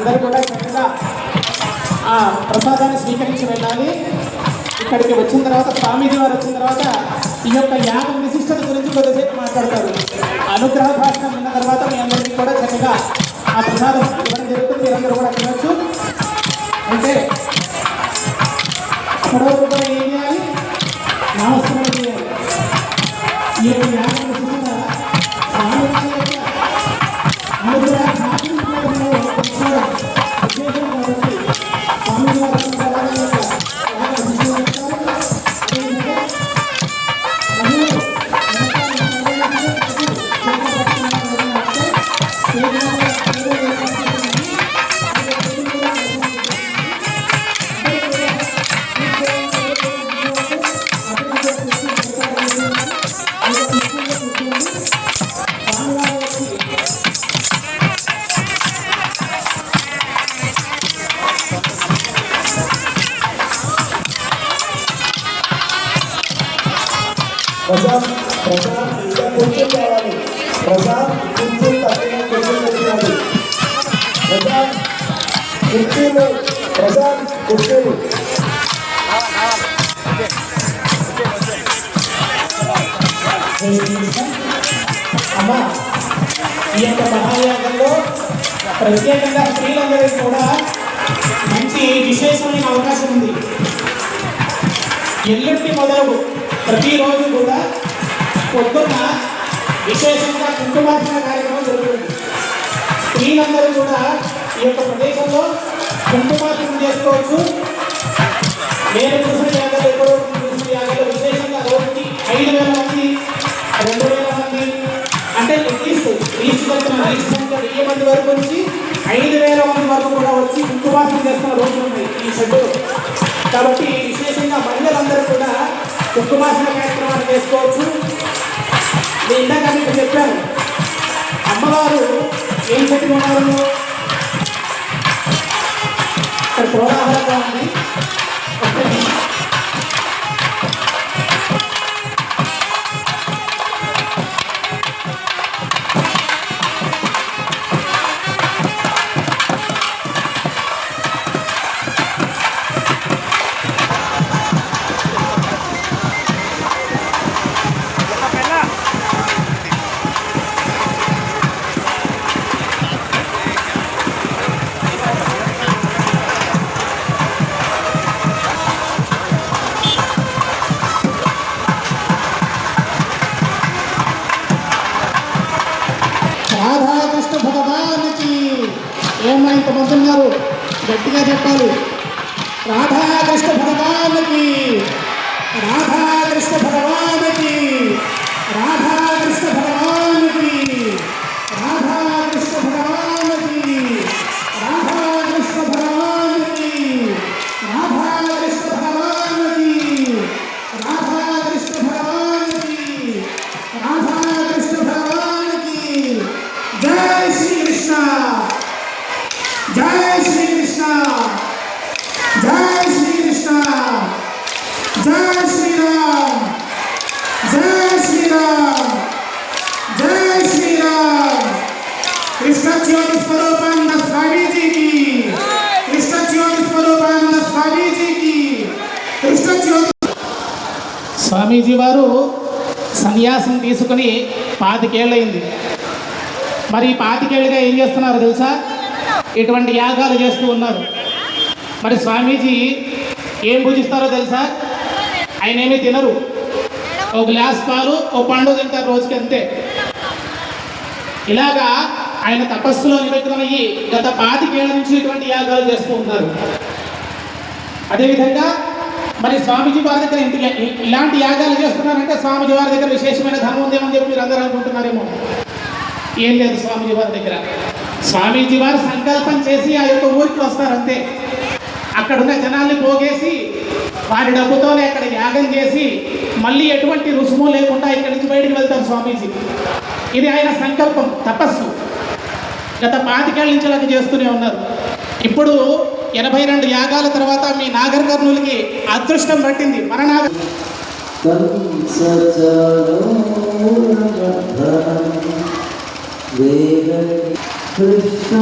అందరూ కూడా చక్కగా ఆ ప్రసాదాన్ని స్వీకరించి వెళ్ళాలి. ఇక్కడికి వచ్చిన తర్వాత స్వామీజీ వారు వచ్చిన తర్వాత ఈ యొక్క యాగం విశిష్టత గురించి కొద్దిసేపు మాట్లాడతారు. అనుగ్రహ భాషణం ఉన్న తర్వాత మీ అందరికీ కూడా చక్కగా ఆ ప్రసాదం ఇవ్వడం జరుగుతుంది. మీరందరూ కూడా తినొచ్చు. అంటే అప్పటి కూడా ఏం చేయాలి? నామస్మరణ చేయాలి. ఈ యొక్క యాగం విశిష్టత స్వామి అనుగ్రహ ప్రసాద్ ప్రసాద్ ఇంకా కొంచెం కావాలి. ప్రసాద్ కొంచెం తక్కువ కొంచెం పెట్టినది ప్రసాద్ కుర్చీలు ప్రసాద్ కుర్చీలు అమ్మా ఈ యొక్క మహాయాగంలో ప్రత్యేకంగా స్త్రీలందరికీ కూడా మంచి విశేషమైన అవకాశం ఉంది. ఎల్లుండి మొదలు ప్రతిరోజు కూడా పొద్దున్న విశేషంగా కుంకుమార్చన కార్యక్రమం జరుగుతుంది. స్త్రీలందరూ కూడా ఈ యొక్క ప్రదేశంలో కుంకుమార్చన చేసుకోవచ్చు. నేను చూసిన జాగ్రత్త ఎప్పుడో చూసిన యాగాలు విశేషంగా రోజుకి ఐదు వేల మంది రెండు వేల మంది అంటే అట్లీస్ట్ లీస్ట్ వెళ్తున్న లీస్ట్ సంఖ్య వెయ్యి మంది వరకు వచ్చి ఐదు వేల మంది వరకు కూడా వచ్చి కుంకుమార్చన చేస్తున్న రోజులు ఉన్నాయి ఈ షెడ్యూల్. కాబట్టి కుంకుమార్చన కార్యక్రమాన్ని చేసుకోవచ్చు. నేను ఇందాక మీకు చెప్పాను అమ్మవారు ఏం పెట్టుకున్నారు ఇక్కడ ప్రోదాహరంగా గట్టిగా చెప్పాలి. రాధాకృష్ణ భగవానికి రాధాకృష్ణ భగవానికి రాధా స్వామీజీ వారు సన్యాసం తీసుకుని పాతికేళ్ళయింది. మరి ఈ పాతికేళ్ళుగా ఏం చేస్తున్నారు తెలుసా? ఇటువంటి యాగాలు చేస్తూ ఉన్నారు. మరి స్వామీజీ ఏం పూజిస్తారో తెలుసా? ఆయన ఏమీ తినరు. ఒక గ్లాస్ పాలు ఓ పండు తింటారు రోజుకి అంతే. ఇలాగా ఆయన తపస్సులో నిమగ్నమయ్యి గత పాతికేళ్ళ నుంచి ఇటువంటి యాగాలు చేస్తూ ఉన్నారు. అదేవిధంగా మరి స్వామిజీ వారి దగ్గర ఇంటి ఇలాంటి యాగాలు చేస్తున్నారంటే స్వామిజీ వారి దగ్గర విశేషమైన ధనం ఉందేమని చెప్పి మీరు అందరూ అనుకుంటున్నారేమో? ఏం లేదు స్వామిజీ వారి దగ్గర. స్వామీజీ వారు సంకల్పం చేసి ఆ యొక్క ఊరికి వస్తారంతే. అక్కడున్న జనాల్ని పోగేసి వారి డబ్బుతోనే అక్కడ యాగం చేసి మళ్ళీ ఎటువంటి రుసుము లేకుండా ఇక్కడి నుంచి బయటికి వెళ్తారు స్వామీజీ. ఇది ఆయన సంకల్పం తపస్సు. గత పాతికేళ్ళ నుంచి అలాగే చేస్తూనే ఉన్నారు. ఇప్పుడు ఎనభై రెండు యాగాల తర్వాత మీ నాగర్ కర్నూలుకి అదృష్టం పట్టింది. మన నాగర్ కృష్ణ